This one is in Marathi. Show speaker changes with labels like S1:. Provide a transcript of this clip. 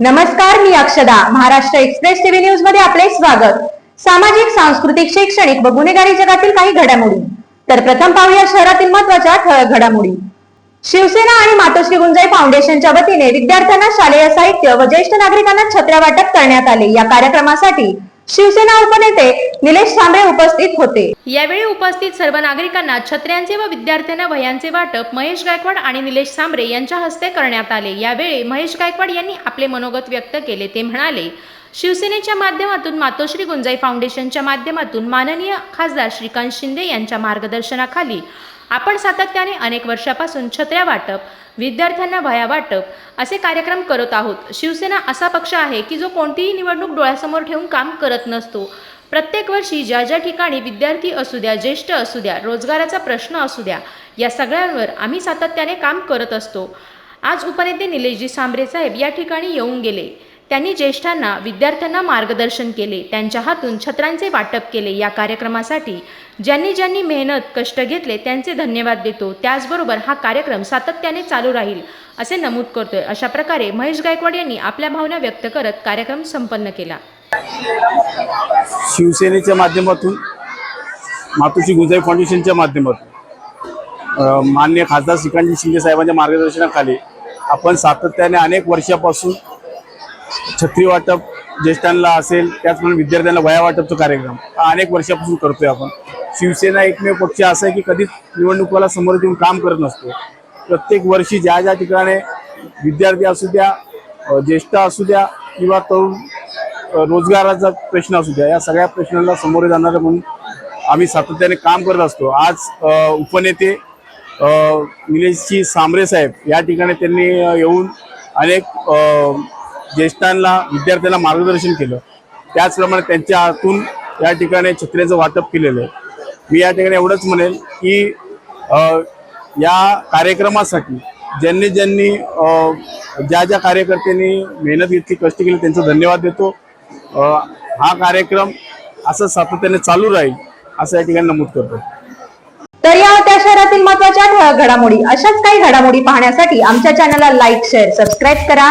S1: नमस्कार मी अक्षदा. महाराष्ट्र एक्सप्रेस टीव्ही न्यूजमध्ये आपले स्वागत. सामाजिक सांस्कृतिक शैक्षणिक व गुन्हेगारी जगातील काही घडामोडी. तर प्रथम पाहूया शहरातील महत्त्वाच्या ठळक घडामोडी. शिवसेना आणि मातोश्री गुंजाई फाउंडेशनच्या वतीने विद्यार्थ्यांना शालेय साहित्य व ज्येष्ठ नागरिकांना छत्र्या वाटप करण्यात आले. या कार्यक्रमासाठी शिवसेना उपनेते निलेश सांबळे उपस्थित होते.
S2: यावेळी उपस्थित सर्व नागरिकांना छत्र्यांचे व विद्यार्थ्यांना वह्यांचे वाटप महेश गायकवाड आणि निलेश सांबरे यांच्या हस्ते करण्यात आले. यावेळी महेश गायकवाड यांनी आपले मनोगत व्यक्त केले. ते म्हणाले शिवसेनेच्या माध्यमातून मातोश्री गुंजाई फाउंडेशनच्या माध्यमातून माननीय खासदार श्रीकांत शिंदे यांच्या मार्गदर्शनाखाली आपण सातत्याने अनेक वर्षापासून छत्र्या वाटप विद्यार्थ्यांना भया वाटप असे कार्यक्रम करत आहोत. शिवसेना असा पक्ष आहे की जो कोणतीही निवडणूक डोळ्यासमोर ठेवून काम करत नसतो. प्रत्येक वर्षी ज्या ज्या ठिकाणी विद्यार्थी असू द्या ज्येष्ठ असू द्या रोजगाराचा प्रश्न असू द्या या सगळ्यांवर आम्ही सातत्याने काम करत असतो. आज उपनेते निलेशजी सांबरे साहेब या ठिकाणी येऊन गेले. त्यांनी ज्येष्ठांना विद्यार्थ्यांना मार्गदर्शन केले त्यांच्या हातून छत्रांचे वाटप केले या कार्यक्रमासाठी. ज्यांनी ज्यांनी मेहनत कष्ट घेतले त्यांचे धन्यवाद देतो. त्याचबरोबर हा कार्यक्रम सातत्याने चालू राहील असे नमूद करतोय. अशा प्रकारे महेश गायकवाड यांनी आपल्या भावना व्यक्त करत कार्यक्रम संपन्न केला.
S3: शिवसेनेच्या माध्यमातून मातोश्री गुंजाई फाउंडेशनच्या माध्यमातून मान्य माननीय खासदार श्रीकांतजी शिंदे साहेबांच्या मार्गदर्शनाखाली आपण सातत्याने अनेक वर्षापासून छत्री वाटप ज्येष्ठांना असेल त्याचप्रमाणे विद्यार्थ्यांना वया वाटपचा कार्यक्रम हा अनेक वर्षापासून करतोय आपण. शिवसेना एकमेव पक्ष असा आहे की कधीच निवडणुकाला समोर येऊन काम करत नसतो. प्रत्येक वर्षी ज्या ज्या ठिकाणी विद्यार्थी असू द्या ज्येष्ठ असू द्या किंवा तरुण रोजगाराचा प्रश्न असू द्या या सगळ्या प्रश्नांना सामोरे जाणारे म्हणून आम्ही सातत्याने काम करत असतो. आज उपनेते निलेशजी सांबरे साहेब या ठिकाणी त्यांनी येऊन अनेक ज्येष्ठांना विद्यार्थ्यांना मार्गदर्शन केलं. त्याचप्रमाणे त्यांच्या हातून या ठिकाणी छत्र्याचं वाटप केलेलं आहे. मी या ठिकाणी एवढंच म्हणेल की या कार्यक्रमासाठी ज्यांनी ज्यांनी ज्या ज्या कार्यकर्त्यांनी मेहनत घेतली कष्ट केले त्यांचा धन्यवाद देतो. हा कार्यक्रम असं सातत्याने चालू राहील असं या ठिकाणी नमूद करतो.
S1: तर या होत्या शहरातील महत्त्वाच्या घडामोडी. अशाच काही घडामोडी पाहण्यासाठी आमच्या चॅनलला लाईक शेअर सबस्क्राईब करा.